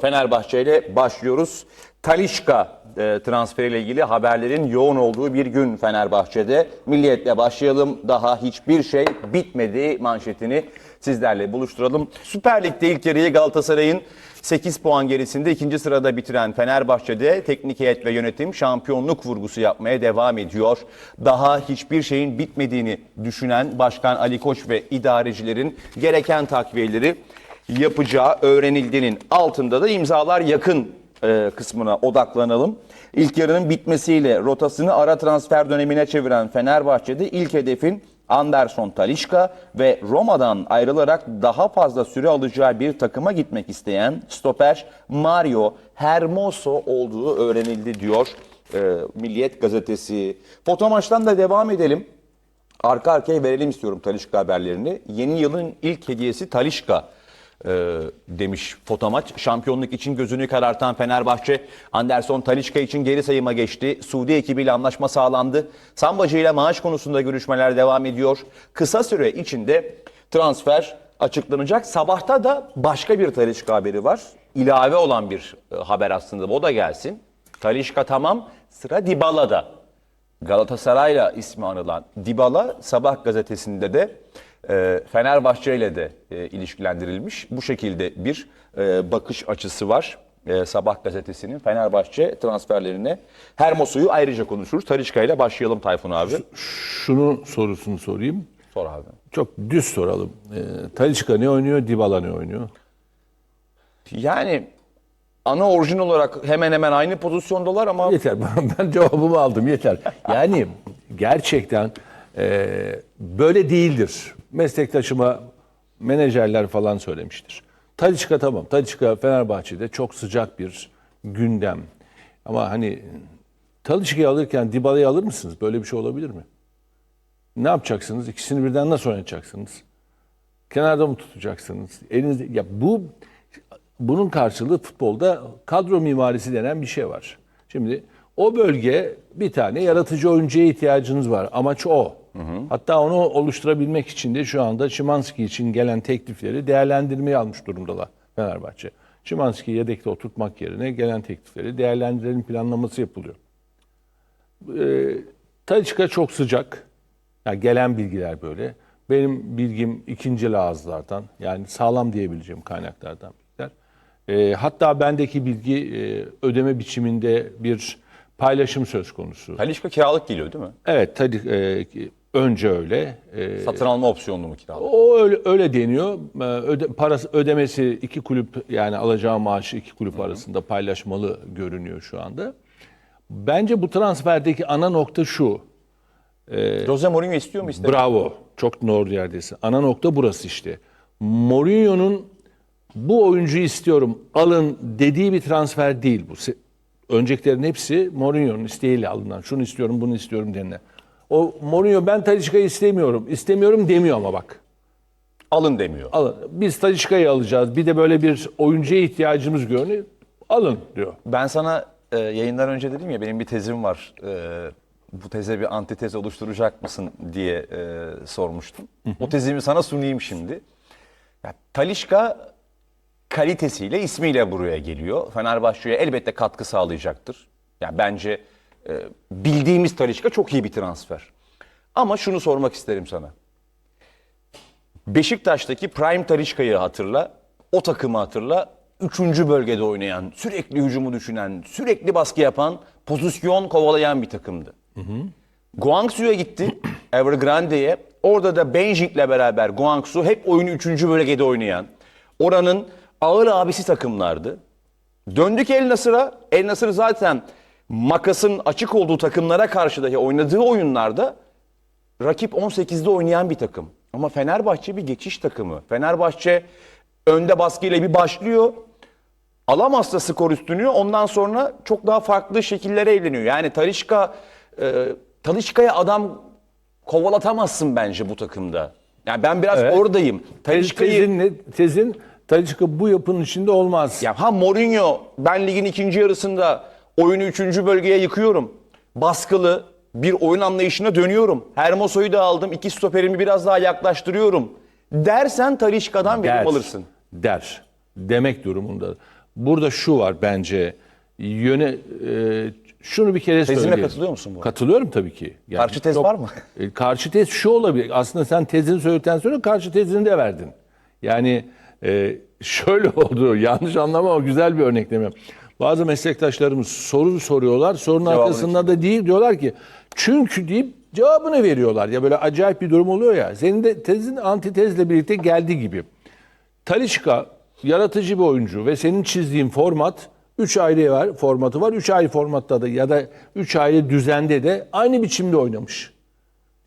Fenerbahçe ile başlıyoruz. Talişka e, transferiyle ilgili haberlerin yoğun olduğu bir gün Fenerbahçe'de. Milliyetle başlayalım. Daha hiçbir şey bitmedi manşetini sizlerle buluşturalım. Süper Lig'de ilk yarıyı Galatasaray'ın 8 puan gerisinde ikinci sırada bitiren Fenerbahçe'de teknik heyet ve yönetim şampiyonluk vurgusu yapmaya devam ediyor. Daha hiçbir şeyin bitmediğini düşünen Başkan Ali Koç ve idarecilerin gereken takviyeleri yapacağı öğrenildiğinin altında da imzalar yakın e, kısmına odaklanalım. İlk yarının bitmesiyle rotasını ara transfer dönemine çeviren Fenerbahçe'de ilk hedefin Anderson Talişka ve Roma'dan ayrılarak daha fazla süre alacağı bir takıma gitmek isteyen stoper Mario Hermoso olduğu öğrenildi diyor e, Milliyet gazetesi. Foto maçtan da devam edelim. Arka arkaya verelim istiyorum Talişka haberlerini. Yeni yılın ilk hediyesi Talişka e, demiş Fotomaç. Şampiyonluk için gözünü karartan Fenerbahçe, Anderson Talişka için geri sayıma geçti. Suudi ekibiyle anlaşma sağlandı. Sambacı ile maaş konusunda görüşmeler devam ediyor. Kısa süre içinde transfer açıklanacak. Sabahta da başka bir Talişka haberi var. İlave olan bir e, haber aslında. O da gelsin. Talişka tamam, sıra Dybala'da. Galatasaray'la ismi anılan Dybala Sabah gazetesinde de e, Fenerbahçe ile de e, ilişkilendirilmiş. Bu şekilde bir e, bakış açısı var. E, Sabah gazetesinin Fenerbahçe transferlerine. Hermosu'yu ayrıca konuşuruz. Talişka ile başlayalım Tayfun abi. Şunun sorusunu sorayım. Sor abi. Çok düz soralım. Ee, Talisca ne oynuyor, Dybala ne oynuyor? Yani ana orijin olarak hemen hemen aynı pozisyondalar ama Yeter. Ben- Ben cevabımı aldım. Yeter. Yani gerçekten e, böyle değildir. Meslektaşıma menajerler falan söylemiştir. Talisca tamam. Talisca Fenerbahçe'de çok sıcak bir gündem. Ama hani Talisca'yı alırken Dybala'yı alır mısınız? Böyle bir şey olabilir mi? Ne yapacaksınız? İkisini birden nasıl oynatacaksınız? Kenarda mı tutacaksınız? Elinizde ya bu bunun karşılığı futbolda kadro mimarisi denen bir şey var. Şimdi o bölge bir tane yaratıcı oyuncuya ihtiyacınız var. Amaç o. Hatta onu oluşturabilmek için de şu anda Şimanski için gelen teklifleri değerlendirmeye almış durumdalar Fenerbahçe. Şimanski'yi yedekte oturtmak yerine gelen teklifleri değerlendirelim planlaması yapılıyor. Ee, Talisca çok sıcak. Yani gelen bilgiler böyle. Benim bilgim ikinci ağızlardan yani sağlam diyebileceğim kaynaklardan bilgiler. Ee, hatta bendeki bilgi e, ödeme biçiminde bir paylaşım söz konusu. Talişka kiralık geliyor değil mi? Evet tabii e, önce öyle. E, Satın alma opsiyonlu mu kiralık? o öyle, öyle deniyor. Ee, Öde, parası ödemesi iki kulüp yani alacağı maaşı iki kulüp arasında paylaşmalı görünüyor şu anda. Bence bu transferdeki ana nokta şu. Jose Mourinho istiyor mu istemiyor? Bravo. Çok doğru yerdesin. Ana nokta burası işte. Mourinho'nun bu oyuncuyu istiyorum alın dediği bir transfer değil bu. Öncekilerin hepsi Mourinho'nun isteğiyle alınan. Şunu istiyorum, bunu istiyorum denilen. O Mourinho ben Talisca'yı istemiyorum. İstemiyorum demiyor ama bak. Alın demiyor. Alın. Biz Talisca'yı alacağız. Bir de böyle bir oyuncuya ihtiyacımız görünüyor. Alın diyor. Ben sana e, yayından önce dedim ya benim bir tezim var. E, bu teze bir antitez oluşturacak mısın diye e, sormuştum. O tezimi sana sunayım şimdi. Ya, Talişka kalitesiyle, ismiyle buraya geliyor. Fenerbahçe'ye elbette katkı sağlayacaktır. Yani bence e, bildiğimiz Talişka çok iyi bir transfer. Ama şunu sormak isterim sana. Beşiktaş'taki Prime Talişka'yı hatırla. O takımı hatırla. Üçüncü bölgede oynayan, sürekli hücumu düşünen, sürekli baskı yapan, pozisyon kovalayan bir takımdı. Guangzhou'ya gitti, Evergrande'ye. Orada da Benjik'le beraber Guangzhou hep oyunu üçüncü bölgede oynayan, oranın ağır abisi takımlardı. Döndük El Nasır'a. El Nasır zaten makasın açık olduğu takımlara karşı dahi oynadığı oyunlarda rakip 18'de oynayan bir takım. Ama Fenerbahçe bir geçiş takımı. Fenerbahçe önde baskıyla bir başlıyor. Alamazsa skor üstünü ondan sonra çok daha farklı şekillere eğleniyor. Yani Talişka e, Talişka'ya adam kovalatamazsın bence bu takımda. Yani ben biraz Evet. oradayım. Talişka'yı Tezin? Tezin Talisca bu yapının içinde olmaz. ya ha Mourinho ben ligin ikinci yarısında oyunu üçüncü bölgeye yıkıyorum. Baskılı bir oyun anlayışına dönüyorum. Hermoso'yu da aldım. iki stoperimi biraz daha yaklaştırıyorum. Dersen Talişka'dan verim der, alırsın. Der. Demek durumunda. burada şu var bence. Yöne e, şunu bir kere söyleyeyim. katılıyor musun bu? Katılıyorum tabii ki. Yani Karşı tez çok- var mı? E, Karşı tez şu olabilir. Aslında sen tezini söyledikten sonra karşı tezini de verdin. Yani e, şöyle oldu. Yanlış anlama ama güzel bir örnekleme. Bazı meslektaşlarımız soru soruyorlar. Sorunun Cevabını arkasında da değil diyorlar ki çünkü deyip cevabını veriyorlar. Ya böyle acayip bir durum oluyor ya. Senin de tezin antitezle birlikte geldi gibi. Talişka yaratıcı bir oyuncu ve senin çizdiğin format 3 ayrı var, formatı var. 3 ayrı formatta da ya da 3 ayrı düzende de aynı biçimde oynamış.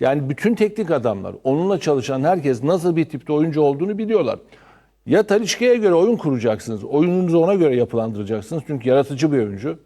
Yani bütün teknik adamlar, onunla çalışan herkes nasıl bir tipte oyuncu olduğunu biliyorlar. Ya Talişka'ya göre oyun kuracaksınız, oyununuzu ona göre yapılandıracaksınız. Çünkü yaratıcı bir oyuncu.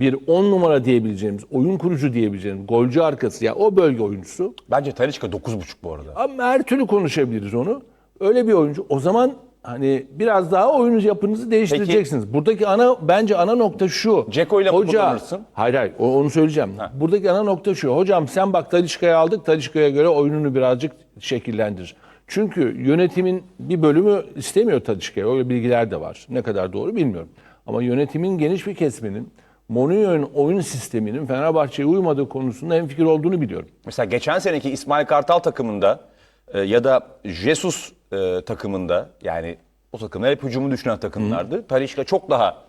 Bir 10 numara diyebileceğimiz, oyun kurucu diyebileceğimiz, golcü arkası ya o bölge oyuncusu. Bence Talişka 9.5 bu arada. Ama her türlü konuşabiliriz onu. Öyle bir oyuncu. O zaman hani biraz daha oyunuz yapınızı değiştireceksiniz. Buradaki ana bence ana nokta şu. Ceko'yla mı Hoca- kullanırsın? Hayır hayır onu söyleyeceğim. Buradaki ana nokta şu. Hocam sen bak Talişka'yı aldık. Talişka'ya göre oyununu birazcık şekillendir. Çünkü yönetimin bir bölümü istemiyor Talişka'yı. Öyle bilgiler de var. Ne kadar doğru bilmiyorum. Ama yönetimin geniş bir kesminin Mourinho'nun oyun sisteminin Fenerbahçe'ye uymadığı konusunda hemfikir olduğunu biliyorum. Mesela geçen seneki İsmail Kartal takımında e, ya da Jesus e, takımında yani o takımlar hep hücumu düşünen takımlardı. Talişka çok daha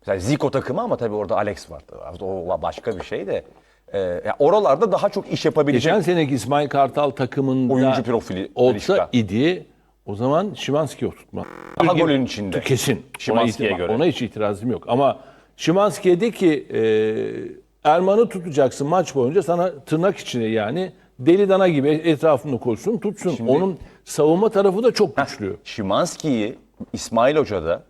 mesela Zico takımı ama tabii orada Alex vardı. O başka bir şey de. E, ya oralarda daha çok iş yapabilecek. Geçen seneki İsmail Kartal takımında Oyuncu profili olsa idi o zaman Şimanski oturtma. Daha golün içinde. Kesin. Szymański'ye ona, göre. Ona hiç itirazım yok. Ama Şimanski'ye de ki e, Erman'ı tutacaksın maç boyunca sana tırnak içine yani deli dana gibi etrafını koysun tutsun. Onun savunma tarafı da çok güçlü. Şimanski'yi İsmail Hoca da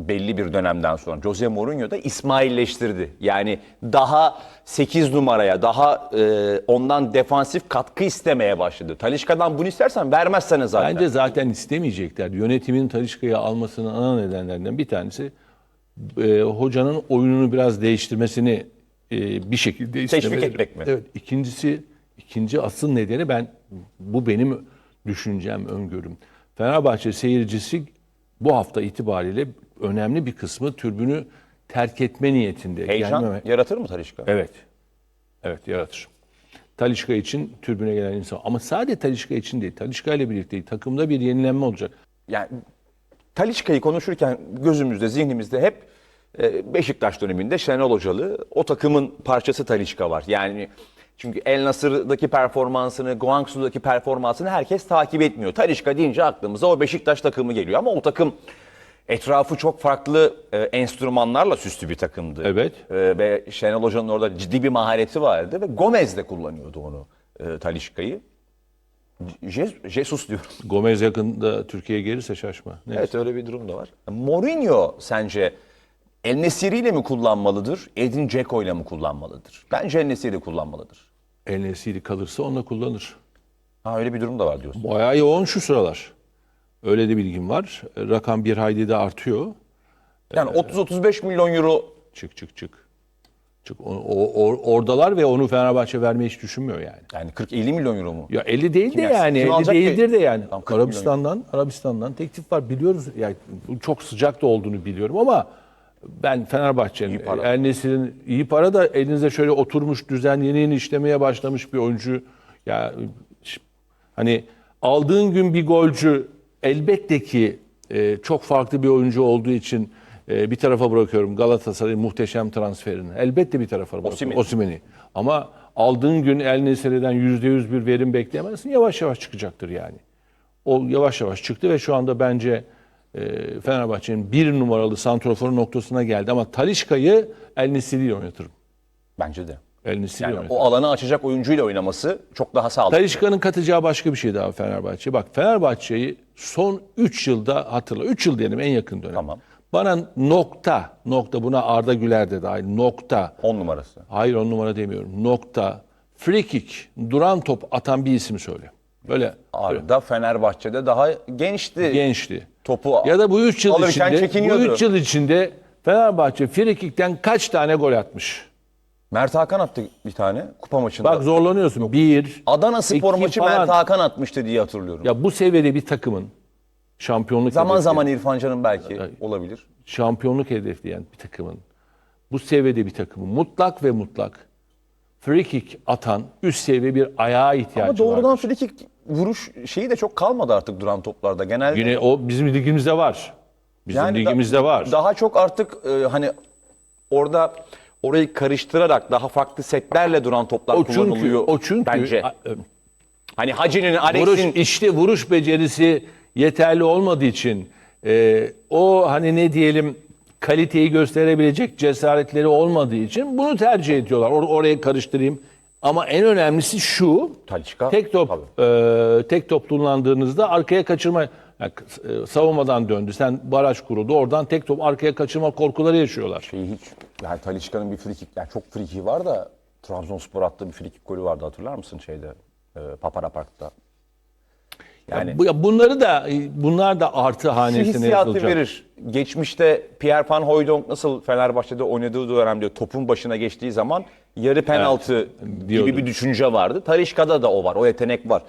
belli bir dönemden sonra Jose Mourinho da İsmailleştirdi. Yani daha 8 numaraya, daha e, ondan defansif katkı istemeye başladı. Talişka'dan bunu istersen vermezsene zaten. Bence zaten istemeyecekler. Yönetimin Talişka'yı almasının ana nedenlerinden bir tanesi e, hocanın oyununu biraz değiştirmesini e, bir şekilde istemeleri. etmek mi? Evet. İkincisi, ikinci asıl nedeni ben bu benim düşüncem, öngörüm. Fenerbahçe seyircisi bu hafta itibariyle önemli bir kısmı türbünü terk etme niyetinde. Heyecan Gelmeme- yaratır mı Talişka? Evet. Evet yaratır. Talişka için türbüne gelen insan. Ama sadece Talişka için değil. Talişka ile birlikte takımda bir yenilenme olacak. Yani Talişka'yı konuşurken gözümüzde, zihnimizde hep e, Beşiktaş döneminde Şenol Hocalı o takımın parçası Talişka var. Yani çünkü El Nasır'daki performansını, Guangzhou'daki performansını herkes takip etmiyor. Talişka deyince aklımıza o Beşiktaş takımı geliyor ama o takım etrafı çok farklı e, enstrümanlarla süslü bir takımdı. Evet. E, ve Şenol Hoca'nın orada ciddi bir mahareti vardı ve Gomez de kullanıyordu onu e, Talişka'yı. Je- Jesus diyorum. Gomez yakında Türkiye'ye gelirse şaşma. Neyse. Evet öyle bir durum da var. Mourinho sence El Nesiri ile mi kullanmalıdır, Edin Dzeko ile mi kullanmalıdır? Bence El Nesiri kullanmalıdır. El Nesiri kalırsa onunla kullanır. Ha öyle bir durum da var diyorsun. Bayağı yoğun şu sıralar. Öyle de bilgim var. Rakam bir hayli de artıyor. Yani 30-35 milyon euro Çık çık çık. Çık. O, o- o- oradalar ve onu Fenerbahçe vermeyi hiç düşünmüyor yani. yani 40-50 milyon euro mu? Ya 50 değil de ya? yani. Kim 50 alacak ki? değildir de yani. Tamam, 40 milyon. Arabistan'dan, Arabistan'dan teklif var biliyoruz. Yani bu çok sıcak da olduğunu biliyorum ama ben Fenerbahçe'nin para. El Nesir'in iyi para da elinizde şöyle oturmuş düzen yeni yeni işlemeye başlamış bir oyuncu. Ya ş- hani aldığın gün bir golcü elbette ki e, çok farklı bir oyuncu olduğu için e, bir tarafa bırakıyorum Galatasaray'ın muhteşem transferini. Elbette bir tarafa bırakıyorum. Osimhen. Osimhen'i. Ama aldığın gün El Nesir'den %100 bir verim bekleyemezsin. Yavaş yavaş çıkacaktır yani. O yavaş yavaş çıktı ve şu anda bence e, Fenerbahçe'nin bir numaralı santrofor noktasına geldi. Ama Talişka'yı El Nesir'i oynatırım. Bence de. El Nesir'i Yani oynatırım. o alanı açacak oyuncuyla oynaması çok daha sağlıklı. Talişka'nın katacağı başka bir şey daha Fenerbahçe. Bak Fenerbahçe'yi son 3 yılda hatırla. 3 yıl diyelim en yakın dönem. Tamam. Bana nokta, nokta buna Arda Güler de dahil nokta. 10 numarası. Hayır on numara demiyorum. Nokta. Free kick, duran top atan bir isim söyle. Böyle Arda Fenerbahçe'de daha gençti. gençti. Topu Ya da bu 3 yıl içinde bu 3 yıl içinde Fenerbahçe free kick'ten kaç tane gol atmış? Mert Hakan attı bir tane kupa maçında. Bak zorlanıyorsun. Bir, Adana Spor iki maçı falan. Mert Hakan atmıştı diye hatırlıyorum. Ya bu seviyede bir takımın şampiyonluk Zaman hedefleyen- zaman İrfan Can'ın belki olabilir. şampiyonluk hedefleyen bir takımın bu seviyede bir takımın mutlak ve mutlak free kick atan üst seviye bir ayağa ihtiyacı Ama doğrudan var. free kick vuruş şeyi de çok kalmadı artık duran toplarda. Genelde Yine o bizim ligimizde var. Bizim da- ligimizde var. Daha çok artık e, hani orada orayı karıştırarak daha farklı setlerle duran toplar o çünkü kullanılıyor o çünkü bence. a- e, Hani Hacı'nın, Alex'in işte vuruş becerisi yeterli olmadığı için e, o hani ne diyelim kaliteyi gösterebilecek cesaretleri olmadığı için bunu tercih ediyorlar. Or- oraya karıştırayım. Ama en önemlisi şu. Talisca, tek top e, tek top kullandığınızda arkaya kaçırma yani, e, savunmadan döndü. Sen baraj kuruldu. Oradan tek top arkaya kaçırma korkuları yaşıyorlar. şeyi hiç yani Talişka'nın bir free kick, yani çok free kick var da Trabzonspor attığı bir free kick golü vardı hatırlar mısın şeyde e, Papara Park'ta. Yani Bu, ya bunları da bunlar da artı şu hanesine hissiyatı yazılacak. verir. Geçmişte Pierre Van Hooijdonk nasıl Fenerbahçe'de oynadığı dönemde topun başına geçtiği zaman yarı penaltı diyordu. gibi bir düşünce vardı. Talişka'da da o var. O yetenek var.